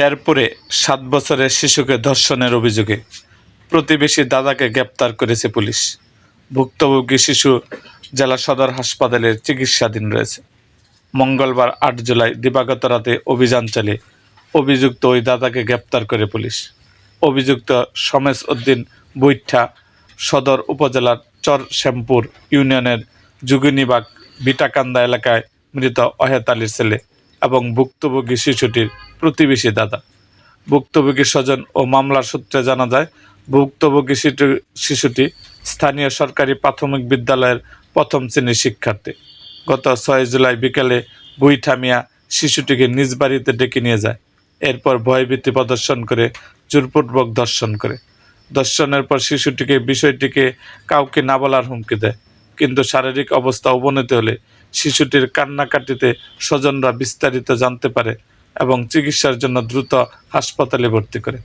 শেরপুরে সাত বছরের শিশুকে ধর্ষণের অভিযোগে প্রতিবেশী দাদাকে গ্রেপ্তার করেছে পুলিশ। ভুক্তভোগী শিশু জেলা সদর হাসপাতালে চিকিৎসাধীন রয়েছে। মঙ্গলবার আট জুলাই দিবাগত রাতে অভিযান চালিয়ে অভিযুক্ত ওই দাদাকে গ্রেপ্তার করে পুলিশ। অভিযুক্ত সমেশ উদ্দিন বৈঠা সদর উপজেলার চর শ্যামপুর ইউনিয়নের যুগিনীবাগ বিটাকান্দা এলাকায় মৃত অহেত আলীর ছেলে এবং ভুক্তভোগী শিশুটির প্রতিবেশী দাদা। ভুক্তভোগী স্বজন ও মামলার সূত্রে জানা যায়, ভুক্তভোগী শিশু- শিশুটি স্থানীয় সরকারি প্রাথমিক বিদ্যালয়ের প্রথম শ্রেণির শিক্ষার্থী। গত ছয় জুলাই বিকেলে গুইঠা মিয়া শিশুটিকে নিজ বাড়িতে ডেকে নিয়ে যায়। এরপর ভয়ভীতি প্রদর্শন করে, জোরপূর্বক দর্শন করে। দর্শনের পর শিশুটিকে বিষয়টিকে কাউকে না বলার হুমকি দেয়। কিন্তু শারীরিক অবস্থা অবনতি হলে শিশুটির কান্নাকাটিতে স্বজনরা বিস্তারিত জানতে পারে এবং চিকিৎসার জন্য দ্রুত হাসপাতালে ভর্তি করে।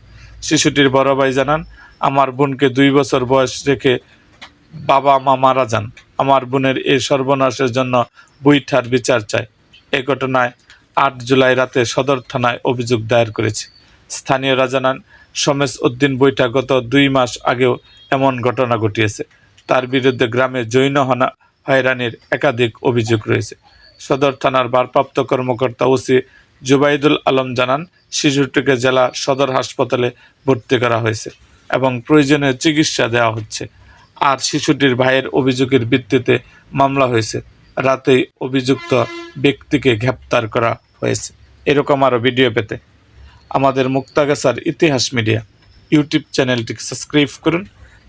শিশুটির বড় ভাই জানান, আমার বোনকে দুই বছর বয়স রেখে বাবা মা মারা যান। আমার বোনের এই সর্বনাশের জন্য বৈঠার বিচার চায় এ ঘটনায় আট জুলাই রাতে সদর থানায় অভিযোগ দায়ের করেছে। স্থানীয়রা জানান সমেশ উদ্দিন বৈঠা গত দুই মাস আগেও এমন ঘটনা ঘটিয়েছে। তার বিরুদ্ধে গ্রামে জৈন হনা হয়রানির একাধিক অভিযোগ রয়েছে। সদর থানার ভারপ্রাপ্ত কর্মকর্তা ওসি জুবাইদুল আলম জানান, শিশুটিকে জেলা সদর হাসপাতালে ভর্তি করা হয়েছে এবং প্রয়োজনীয় চিকিৎসা দেওয়া হচ্ছে। আর শিশুটির ভাইয়ের অভিযোগের ভিত্তিতে মামলা হয়েছে। রাতেই অভিযুক্ত ব্যক্তিকে গ্রেপ্তার করা হয়েছে। এরকম আরও ভিডিও পেতে আমাদের মুক্তাগাছার ইতিহাস মিডিয়া ইউটিউব চ্যানেলটি সাবস্ক্রাইব করুন।